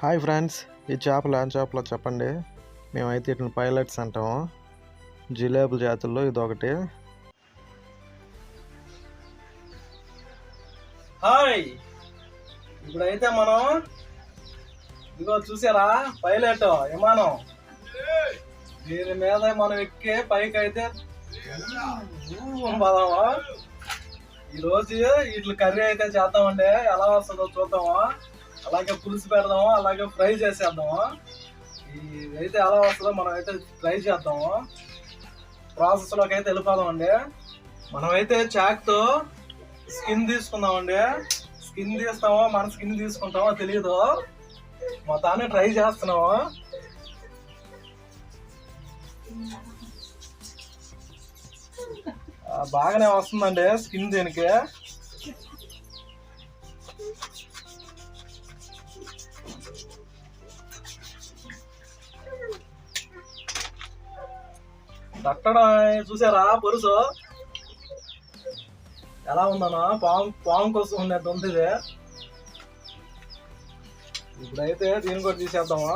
Hi friends ఈ చేపలు ఏం చేపలో చెప్పండి. మేమైతే వీటిని పైలట్స్ అంటాము జిలేబుల జాతుల్లో ఇది ఒకటి హాయ్! ఇప్పుడైతే మనం ఇదిగో చూసారా? పైలట్ విమానం. దీని మీద మనం ఎక్కే పైకి అయితే పదామా ఈరోజు వీటి కర్రీ అయితే చేద్దామండి. ఎలా వస్తుందో చూద్దాము? అలాగే పులుసు పెడదాము అలాగే ఫ్రై చేసేద్దాము? ఇదైతే ఎలా వస్తుందో మనం అయితే ట్రై చేద్దాము. ప్రాసెస్లోకి అయితే వెళ్ళిపోదామండి మనమైతే చాక్తో స్కిన్ తీసుకుందామండి. స్కిన్ తీస్తామో మన స్కిన్ తీసుకుంటామో తెలియదు మొత్తాన్ని ట్రై చేస్తున్నాము. బాగానే వస్తుందండి స్కిన్ దీనికి. దట్టడం చూసారా? పొరుసు. ఎలా ఉందన్నా? పాము పాము కోసం ఉన్నట్టు ఉంది ఇప్పుడైతే దీని కూడా తీసేద్దామా?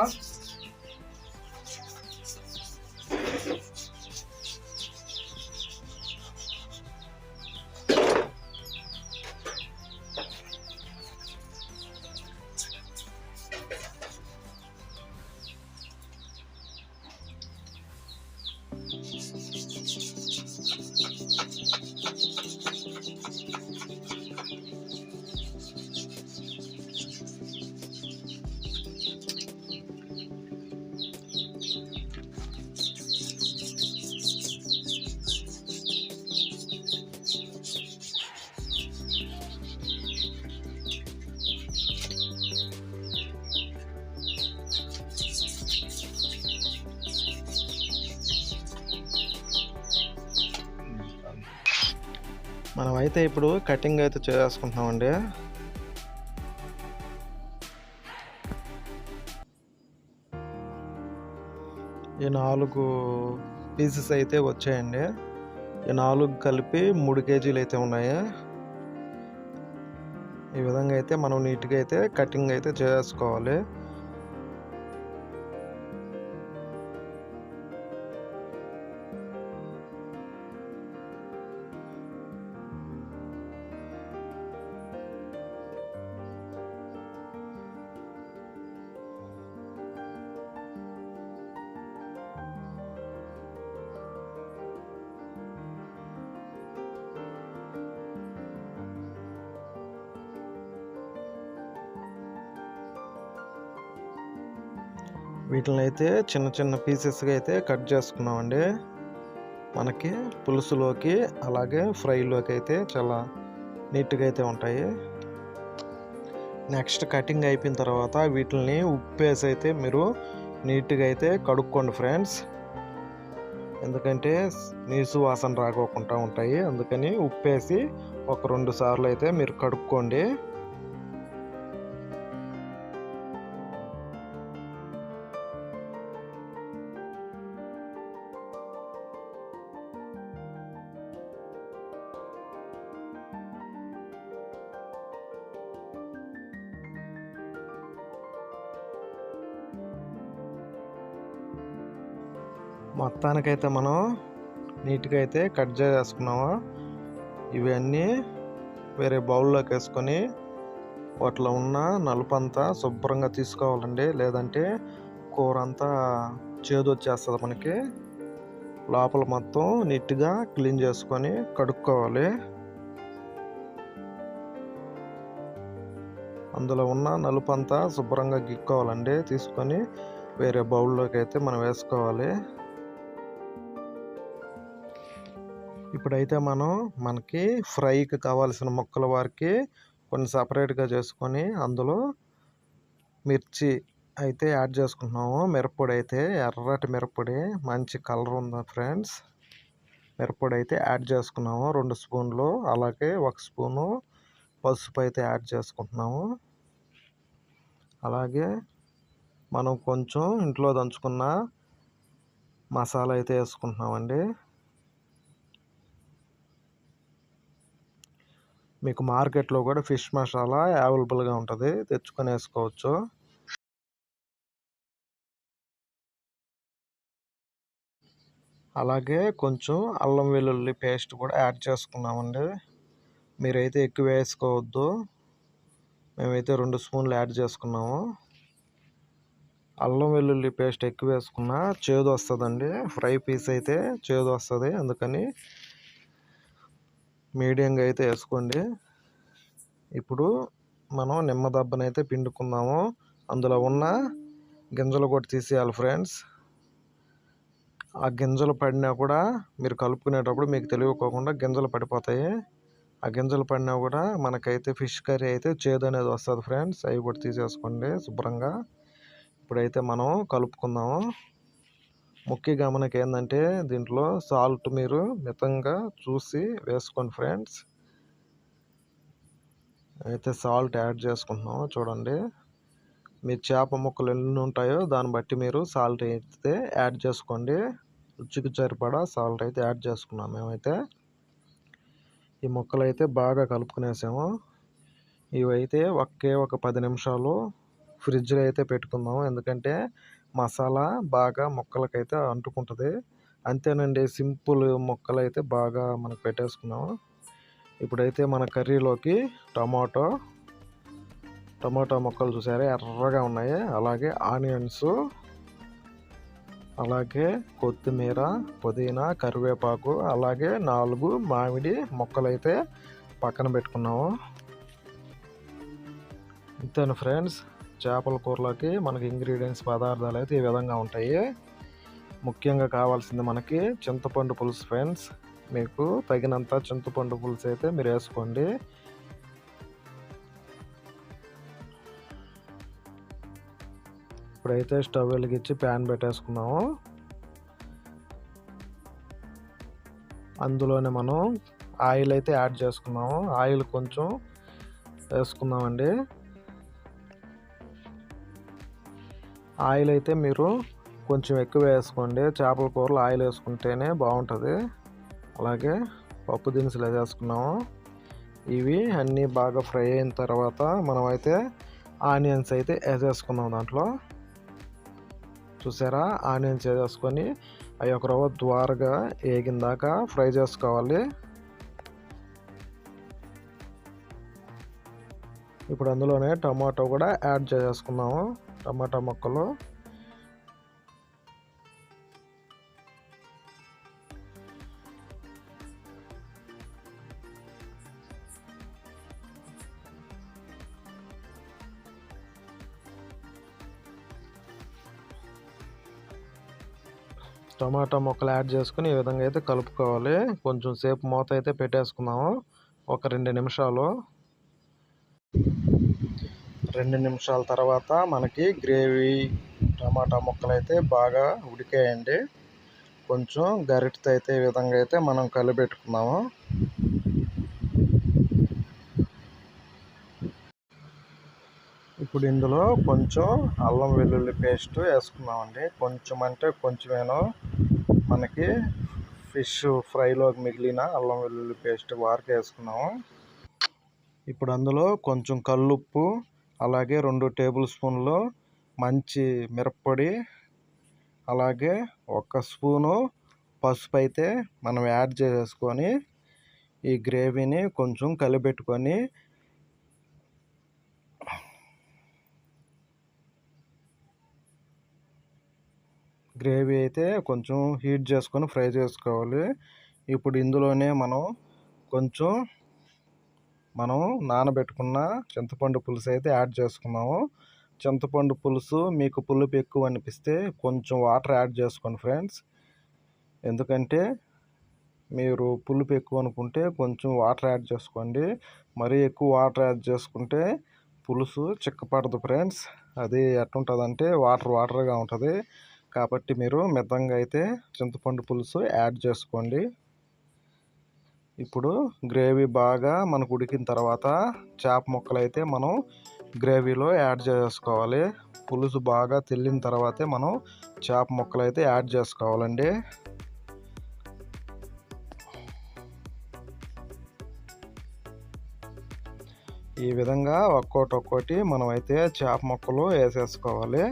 మనం అయితే ఇప్పుడు కటింగ్ అయితే చేసుకుంటున్నామండి. ఈ నాలుగు పీసెస్ అయితే వచ్చాయండి. ఈ నాలుగు కలిపి మూడు కేజీలు అయితే ఉన్నాయి. ఈ విధంగా అయితే మనం నీట్గా అయితే కటింగ్ అయితే చేసుకోవాలి. వీటిని అయితే చిన్న చిన్న పీసెస్గా అయితే కట్ చేసుకున్నామండి. మనకి పులుసులోకి అలాగే ఫ్రైలోకి అయితే చాలా నీట్గా అయితే ఉంటాయి. నెక్స్ట్ కటింగ్ అయిపోయిన తర్వాత వీటిని ఉప్పేసి అయితే మీరు నీట్గా అయితే కడుక్కోండి ఫ్రెండ్స్. ఎందుకంటే నీసు వాసన రాకోకుండా ఉంటాయి. అందుకని ఉప్పేసి ఒక రెండు సార్లు అయితే మీరు కడుక్కోండి. మొత్తానికైతే మనం నీట్గా అయితే కట్ చేసుకున్నాము ఇవన్నీ వేరే బౌల్లోకి వేసుకొని వాటిలో ఉన్న నలుపంతా శుభ్రంగా తీసుకోవాలండి. లేదంటే కూర అంతా చేదు వచ్చేస్తుంది మనకి. లోపల మొత్తం నీట్గా క్లీన్ చేసుకొని కడుక్కోవాలి. అందులో ఉన్న నలుపంతా శుభ్రంగా గిక్కోవాలండి. తీసుకొని వేరే బౌల్లోకి అయితే మనం వేసుకోవాలి. ఇప్పుడైతే మనం మనకి ఫ్రైకి కావాల్సిన ముక్కల వారికి కొన్ని సపరేట్గా చేసుకొని అందులో మిర్చి అయితే యాడ్ చేసుకుంటున్నాము. మిరప్పొడి అయితే ఎర్రటి మిరప్పొడి మంచి కలర్ ఉంది ఫ్రెండ్స్. మిరప్పొడి అయితే యాడ్ చేసుకున్నాము. రెండు స్పూన్లు అలాగే ఒక స్పూను పసుపు అయితే యాడ్ చేసుకుంటున్నాము. అలాగే మనం కొంచెం ఇంట్లో దంచుకున్న మసాలా అయితే వేసుకుంటున్నామండి. మీకు మార్కెట్లో కూడా ఫిష్ మసాలా అవైలబుల్గా ఉంటుంది. తెచ్చుకొని వేసుకోవచ్చు అలాగే కొంచెం అల్లం వెల్లుల్లి పేస్ట్ కూడా యాడ్ చేసుకున్నామండి. మీరైతే ఎక్కువ వేసుకోవద్దు. మేమైతే రెండు స్పూన్లు యాడ్ చేసుకున్నాము. అల్లం వెల్లుల్లి పేస్ట్ ఎక్కువ వేసుకున్నా చేదు వస్తుందండి. ఫ్రై పీస్ అయితే చేదు వస్తుంది. అందుకని మీడియంగా అయితే వేసుకోండి. ఇప్పుడు మనం నిమ్మ అయితే పిండుకుందాము. అందులో ఉన్న గింజలు కూడా తీసేయాలి ఫ్రెండ్స్. ఆ గింజలు పడినా కూడా మీరు కలుపుకునేటప్పుడు మీకు తెలియకోకుండా గింజలు పడిపోతాయి. ఆ గింజలు పడినా కూడా మనకైతే ఫిష్ కర్రీ అయితే చేదు అనేది వస్తుంది ఫ్రెండ్స్. అవి కూడా తీసేసుకోండి శుభ్రంగా. ఇప్పుడైతే మనం కలుపుకుందాము. ముఖ్య గమనిక ఏంటంటే దీంట్లో సాల్ట్ మీరు మితంగా చూసి వేసుకోండి ఫ్రెండ్స్. అయితే సాల్ట్ యాడ్ చేసుకుంటున్నాము చూడండి. మీ చేప ముక్కలు ఎన్ని ఉంటాయో దాన్ని బట్టి మీరు సాల్ట్ అయితే యాడ్ చేసుకోండి. రుచికి సరిపడా సాల్ట్ అయితే యాడ్ చేసుకున్నాం మేమైతే. ఈ ముక్కలు అయితే బాగా కలుపుకునేసాము. ఇవైతే ఒకే ఒక పది నిమిషాలు ఫ్రిడ్జ్లో అయితే పెట్టుకుందాము. ఎందుకంటే మసాలా బాగా ముక్కలకైతే అంటుకుంటుంది. అంతేనండి సింపుల్ ముక్కలు అయితే బాగా మనకు పెట్టేసుకున్నాము ఇప్పుడైతే మన కర్రీలోకి టమాటో టమాటో ముక్కలు చూసారా? ఎర్రగా ఉన్నాయి. అలాగే ఆనియన్స్ అలాగే కొత్తిమీర పుదీనా కరివేపాకు అలాగే నాలుగు మామిడి మొక్కలైతే పక్కన పెట్టుకున్నాము ఇంతేను ఫ్రెండ్స్? చేపల కూరలోకి మనకి ఇంగ్రీడియంట్స్ పదార్థాలు అయితే ఈ విధంగా ఉంటాయి. ముఖ్యంగా కావాల్సింది మనకి చింతపండు పులుసు ఫ్రెండ్స్ మీకు తగినంత చింతపండు పులుసు అయితే మీరు వేసుకోండి. ఇప్పుడైతే స్టవ్ వెలిగించి ప్యాన్ పెట్టేసుకున్నాము అందులోనే మనం ఆయిల్ అయితే యాడ్ చేసుకున్నాము ఆయిల్ కొంచెం వేసుకున్నామండి ఆయిల్ అయితే మీరు కొంచెం ఎక్కువ వేసుకోండి. చేపల కూరలో ఆయిల్ వేసుకుంటేనే బాగుంటుంది. అలాగే పప్పు దినుసులు వేసుకున్నాము. ఇవి అన్నీ బాగా ఫ్రై అయిన తర్వాత మనమైతే ఆనియన్స్ అయితే వేసేసుకున్నాం దాంట్లో. చూసారా? ఆనియన్స్ వేసేసుకొని అవి ఒక రవ్వ ద్వారగా వేగిన దాకా ఫ్రై చేసుకోవాలి. ఇప్పుడు అందులోనే టమాటో కూడా యాడ్ చేసేసుకున్నాము టమాటా మొక్కలు. టమాటా ముక్కలు యాడ్ చేసుకుని ఈ విధంగా అయితే కలుపుకోవాలి. కొంచెం సేపు మూత అయితే పెట్టేసుకున్నాము ఒక రెండు నిమిషాలు. రెండు నిమిషాల తర్వాత మనకి గ్రేవీ టమాటా ముక్కలు అయితే బాగా ఉడికాయండి. కొంచెం గరిటతో అయితే ఈ విధంగా అయితే మనం కలిపెట్టుకున్నాము. ఇప్పుడు ఇందులో కొంచెం అల్లం వెల్లుల్లి పేస్ట్ వేసుకున్నామండి. కొంచెం అంటే కొంచెమేనో మనకి ఫిష్ ఫ్రైలోకి మిగిలిన అల్లం వెల్లుల్లి పేస్ట్ వారికి వేసుకున్నాము. ఇప్పుడు అందులో కొంచెం కల్లుప్పు అలాగే రెండు టేబుల్ స్పూన్లు మంచి మిరప్పొడి అలాగే ఒక స్పూను పసుపు అయితే మనం యాడ్ చేసేసుకొని ఈ గ్రేవీని కొంచెం కలిపెట్టుకొని గ్రేవీ అయితే కొంచెం హీట్ చేసుకొని ఫ్రై చేసుకోవాలి. ఇప్పుడు ఇందులోనే మనం కొంచెం మనం నానబెట్టుకున్న చింతపండు పులుసు అయితే యాడ్ చేసుకున్నాము. చింతపండు పులుసు మీకు పులుపు ఎక్కువ అనిపిస్తే కొంచెం వాటర్ యాడ్ చేసుకోండి ఫ్రెండ్స్. ఎందుకంటే మీరు పులుపు ఎక్కువ అనుకుంటే కొంచెం వాటర్ యాడ్ చేసుకోండి. మరీ ఎక్కువ వాటర్ యాడ్ చేసుకుంటే పులుసు చిక్కపడదు ఫ్రెండ్స్. అది ఎట్టుంటుందంటే వాటర్ వాటర్గా ఉంటుంది. కాబట్టి మీరు మితంగా అయితే చింతపండు పులుసు యాడ్ చేసుకోండి. ఇప్పుడు గ్రేవీ బాగా మనకు ఉడికిన తర్వాత చేప ముక్కలు అయితే మనం గ్రేవీలో యాడ్ చేసుకోవాలి. పులుసు బాగా తెల్లిన తర్వాతే మనం చేప ముక్కలు అయితే యాడ్ చేసుకోవాలండి. ఈ విధంగా ఒక్కోటి ఒక్కోటి మనం అయితే చేప ముక్కలు వేసేసుకోవాలి.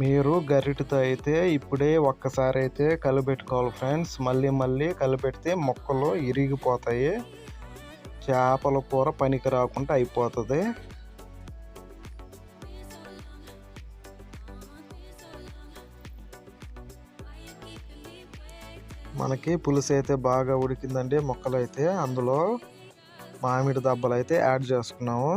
మీరు గరిటతో అయితే ఇప్పుడే ఒక్కసారి అయితే కలిపెట్టుకోవాలి ఫ్రెండ్స్. మళ్ళీ మళ్ళీ కలిపెడితే మొక్కలు ఇరిగిపోతాయి. చేపల కూర పనికి రాకుండా అయిపోతుంది. మనకి పులుసు అయితే బాగా ఉడికిందండి మొక్కలు అయితే అందులో మామిడి దబ్బలు అయితే యాడ్ చేసుకున్నాము.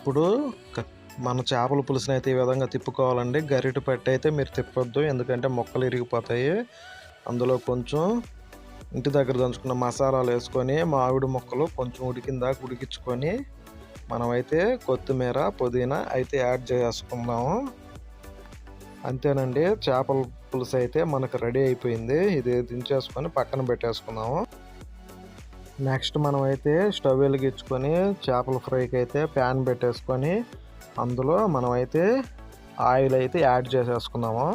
ఇప్పుడు మన చేపల పులుసుని అయితే ఈ విధంగా తిప్పుకోవాలండి. గరిటె పట్టి అయితే మీరు తిప్పొద్దు. ఎందుకంటే మొక్కలు ఇరిగిపోతాయి. అందులో కొంచెం ఇంటి దగ్గర దంచుకున్న మసాలాలు వేసుకొని మామిడి మొక్కలు కొంచెం ఉడికిందాక ఉడికించుకొని మనమైతే కొత్తిమీర పుదీనా అయితే యాడ్ చేసుకుందాము. అంతేనండి. చేపల పులుసు అయితే మనకు రెడీ అయిపోయింది. ఇది దించేసుకొని పక్కన పెట్టేసుకుందాము. నెక్స్ట్ మనం అయితే స్టవ్ వెలిగించుకొని చేపల ఫ్రైకి అయితే ప్యాన్ పెట్టేసుకొని అందులో మనం అయితే ఆయిల్ అయితే యాడ్ చేసేసుకుందాము.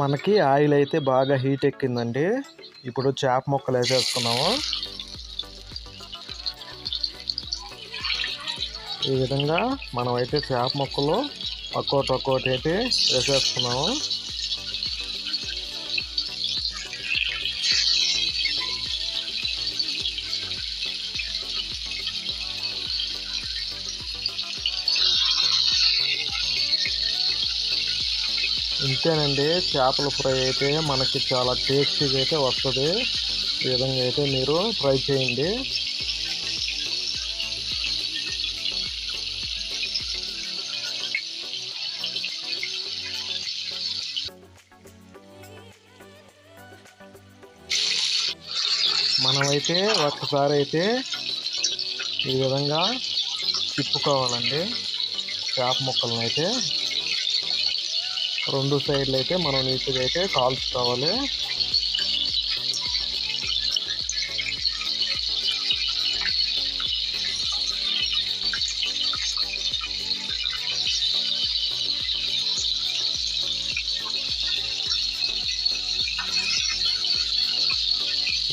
మనకి ఆయిల్ అయితే బాగా హీట్ ఎక్కిందండి. ఇప్పుడు చేప ముక్కలు వేసేసుకున్నాము ఈ విధంగా మనం అయితే చేప ముక్కలు ఒక్కోటి ఒక్కోటి అయితే వేసేస్తున్నాము. ఇంతేనండి చేపల ఫ్రై అయితే మనకి చాలా టేస్టీగా అయితే వస్తుంది. ఈ విధంగా అయితే మీరు ట్రై చేయండి. అయితే ఒక్కసారి అయితే ఈ విధంగా తిప్పుకోవాలండి. చేప ముక్కలను అయితే. రెండు సైడ్లు అయితే మనం నీట్గా అయితే కాల్చుకోవాలి.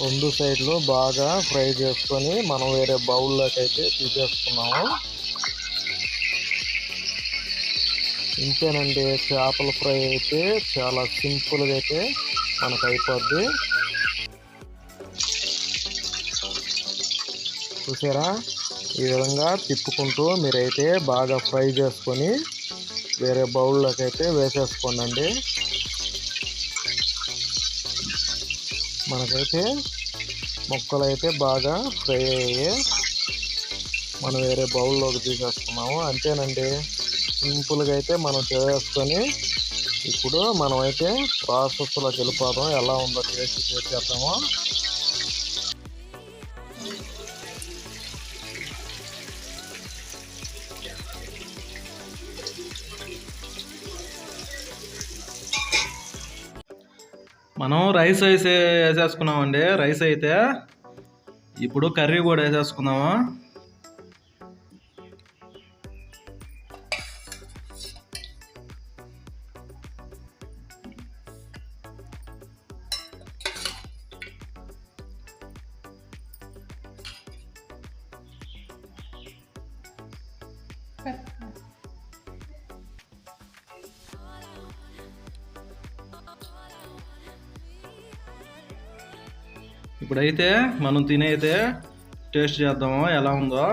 రెండు సైడ్లు బాగా ఫ్రై చేసుకొని మనం వేరే బౌల్లోకి అయితే తీసేసుకున్నాము ఇంతేనండి చేపల ఫ్రై అయితే చాలా సింపుల్గా అయితే మనకు అయిపోద్ది. చూసారా? ఈ విధంగా తిప్పుకుంటూ మీరైతే బాగా ఫ్రై చేసుకొని వేరే బౌల్లోకి అయితే వేసేసుకోండి మనకైతే ముక్కలు అయితే బాగా ఫ్రై అయ్యాయి. మనం వేరే బౌల్లోకి తీసేసుకున్నాము అంతేనండి. సింపుల్గా అయితే మనం చేసుకొని ఇప్పుడు మనమైతే ప్రాసెస్లో ప్రాసెస్లోకి వెళ్ళిపోదాం. ఎలా ఉందో టేస్ట్ చేసేద్దాము మనం రైస్ అయితే వేసేసుకున్నామండి. రైస్ అయితే ఇప్పుడు కర్రీ కూడా వేసేసుకుందాము? ఇప్పుడైతే మనం తినే అయితే టేస్ట్ చేద్దాము ఎలా ఉందో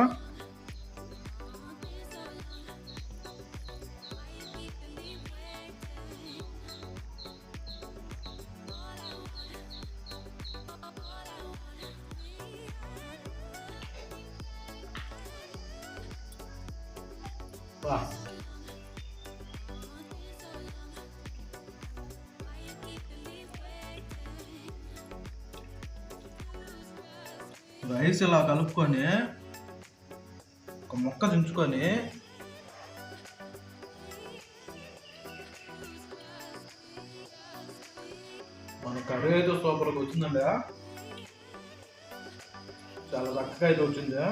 Wow. రైస్ ఇలా కలుపుకొని ఒక మొక్క దించుకొని మన కర్రీ అయితే సూపర్గా వచ్చిందండి. చాలా చక్కగా అయితే వచ్చింది.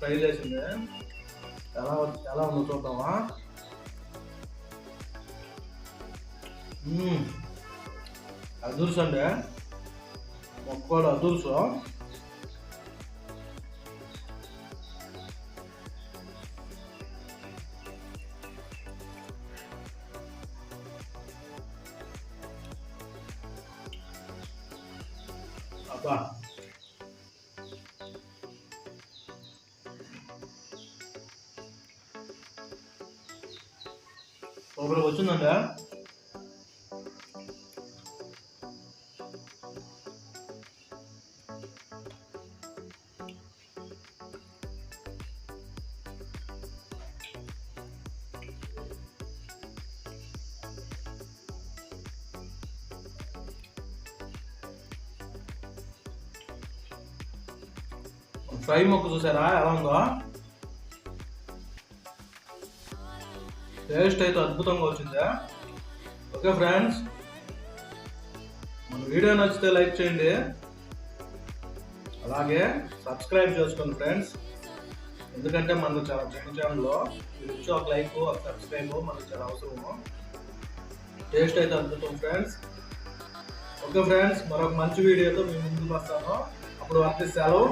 ట్రై చేసింది. ఎలా ఎలా ఉందో చూద్దామా మ్మ్. అదుర్స్ అండి మొక్కలు అదుర్సు అబ్బా సూపర్గా వచ్చిందండి ఫ్రై మొక్క చూసారా ఎలా ఉందో టేస్ట్ అయితే అద్భుతంగా వచ్చిందా. ఓకే ఫ్రెండ్స్ మన వీడియో నచ్చితే లైక్ చేయండి. అలాగే సబ్స్క్రైబ్ చేసుకోండి ఫ్రెండ్స్. ఎందుకంటే మన చాలా చిన్న ఛానల్లో మీరు ఇచ్చే ఒక లైక్ ఒక సబ్స్క్రైబ్ మనకు చాలా అవసరము. టేస్ట్ అయితే అద్భుతం ఫ్రెండ్స్. ఓకే ఫ్రెండ్స్ మరొక మంచి వీడియోతో మేము ముందుకు వస్తాను. అప్పుడు వర్తిస్తాను